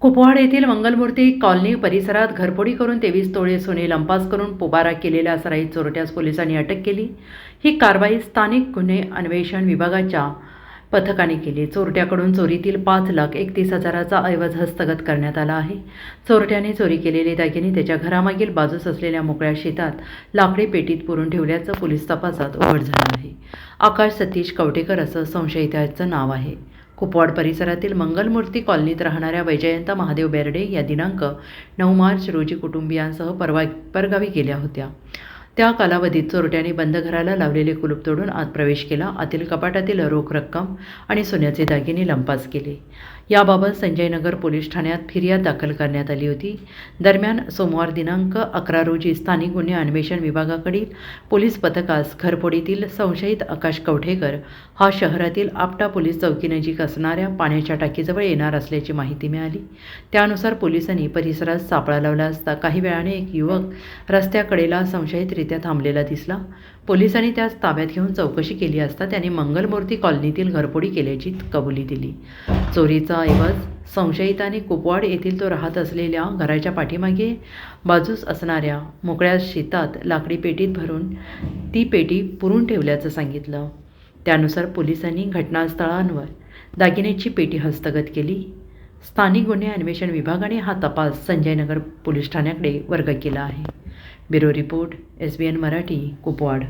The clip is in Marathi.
कुपवाड येथील मंगलमूर्ती कॉलनी परिसरात घरफोडी करून तेवीस तोळे सोने लंपास करून पोबारा केलेल्या सराईत चोरट्यास पोलिसांनी अटक केली. ही कारवाई स्थानिक गुन्हे अन्वेषण विभागाच्या पथकाने केली. चोरट्याकडून चोरीतील पाच लाख एकतीस हजाराचा ऐवज हस्तगत करण्यात आला आहे. चोरट्याने चोरी केलेले दागिने त्याच्या घरामागील बाजूस असलेल्या मोकळ्या शेतात लाकडी पेटीत पुरून ठेवल्याचं पोलीस तपासात उघड झालं आहे. आकाश सतीश कवटेकर असं संशयिताचं नाव आहे. कुपवाड परिसरातील मंगलमूर्ती कॉलनीत राहणाऱ्या वैजयंता महादेव बेर्डे या दिनांक नऊ मार्च रोजी कुटुंबियांसह परवा परगावी गेल्या होत्या. त्या कालावधीत चोरट्याने बंद घराला लावलेले कुलूप तोडून आत प्रवेश केला. आतील कपाटातील रोख रक्कम आणि सोन्याचे दागिने लंपास केले. याबाबत संजयनगर पोलीस ठाण्यात फिर्याद दाखल करण्यात आली होती. दरम्यान सोमवार दिनांक अकरा रोजी स्थानिक गुन्हे अन्वेषण विभागाकडील पोलीस पथकास घरफोडीतील संशयित आकाश कवठेकर हा शहरातील आपटा पोलीस चौकीनजीक असणाऱ्या पाण्याच्या टाकीजवळ येणार असल्याची माहिती मिळाली. त्यानुसार पोलिसांनी परिसरात सापळा लावला असता काही वेळाने एक युवक रस्त्याकडेला संशयितरित्या थांबलेला दिसला. पोलिसांनी त्यास ताब्यात घेऊन चौकशी केली असता त्याने मंगलमूर्ती कॉलनीतील घरफोडी केल्याची कबुली दिली. चोरीचा ऐवज संशयिताने कुपवाड येथील तो राहत असलेल्या घराच्या पाठीमागे बाजूस असणाऱ्या मोकळ्या शेतात लाकडी पेटीत भरून ती पेटी पुरून ठेवल्याचं सांगितलं. त्यानुसार पोलिसांनी घटनास्थळांवर दागिन्याची पेटी हस्तगत केली. स्थानिक गुन्हे अन्वेषण विभागाने हा तपास संजयनगर पोलीस ठाण्याकडे वर्ग केला आहे. Bureau report S B N Marathi Kupwad.